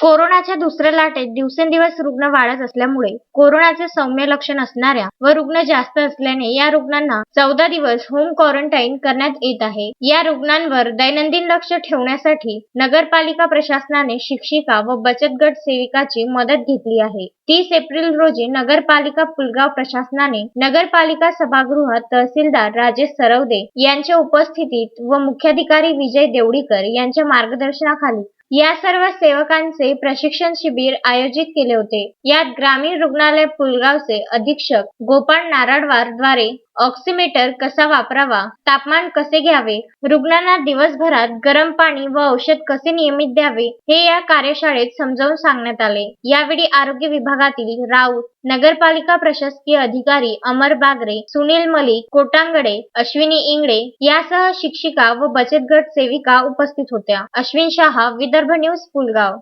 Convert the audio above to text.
कोरोनाच्या दुसऱ्या लाटेत दिवसेंदिवस रुग्ण वाढत असल्यामुळे कोरोनाचे सौम्य लक्षण असणाऱ्या व रुग्ण जास्त असल्याने या रुग्णांना चौदा दिवस होम क्वारंटाईन करण्यात येत आहे. या रुग्णांवर दैनंदिन लक्ष ठेवण्यासाठी नगरपालिका प्रशासनाने शिक्षिका व बचत गट सेविकाची मदत घेतली आहे. तीस एप्रिल रोजी नगरपालिका पुलगाव प्रशासनाने नगरपालिका सभागृहात तहसीलदार राजेश सरवदे यांच्या उपस्थितीत व मुख्याधिकारी विजय देवडीकर यांच्या मार्गदर्शनाखाली या सर्व सेवकांचे प्रशिक्षण शिबिर आयोजित केले होते. यात ग्रामीण रुग्णालय पुलगावचे अधीक्षक गोपाळ नारळवारद्वारे ऑक्सिमीटर कसा वापरावा तापमान कसे घ्यावे रुग्णांना दिवसभरात गरम पाणी व औषध कसे नियमित द्यावे हे या कार्यशाळेत समजावून सांगण्यात आले. यावेळी आरोग्य विभागातील राऊत नगरपालिका प्रशासकीय अधिकारी अमर बागरे सुनील मलिक कोटांगडे अश्विनी इंगळे यासह शिक्षिका व बचत गट सेविका उपस्थित होत्या. अश्विन शहा विदर्भ न्यूज पुलगाव.